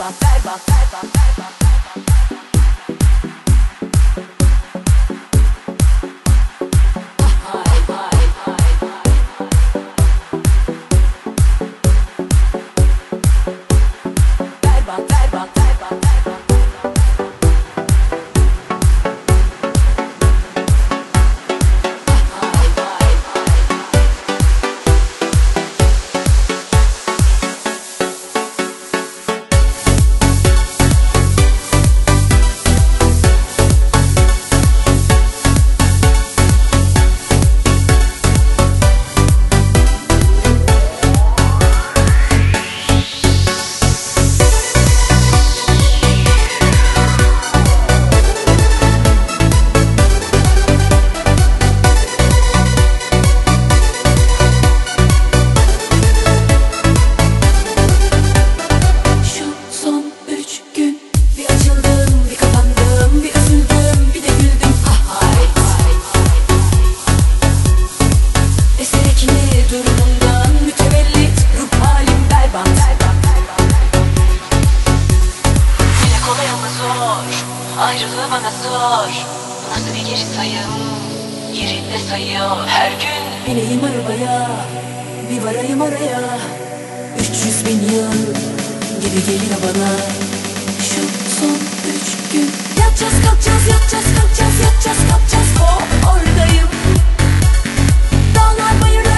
berbat Durumundan Mütevellit ruh halim berbat. Dile kolay ama zor Ayrılığı bana zor. Nasıl bir geri sayım? Yerinde sayıyor. Her gün Bineyim arabaya Bir varayım oraya 300 bin yıl gibi geliyor bana. Şu son üç gün. Yatacağız kalkacağız yatacağız kalkacağız yatacağız kalkacağız. Oh oradayım. Dağlar bayırlar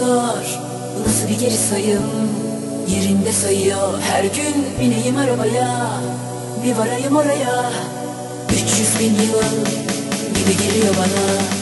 Sor Bu nasıl bir geri sayım? Yerinde sayıyor. Her gün Bineyim arabaya. Bir varayım oraya. 300 bin yıl gibi geliyor bana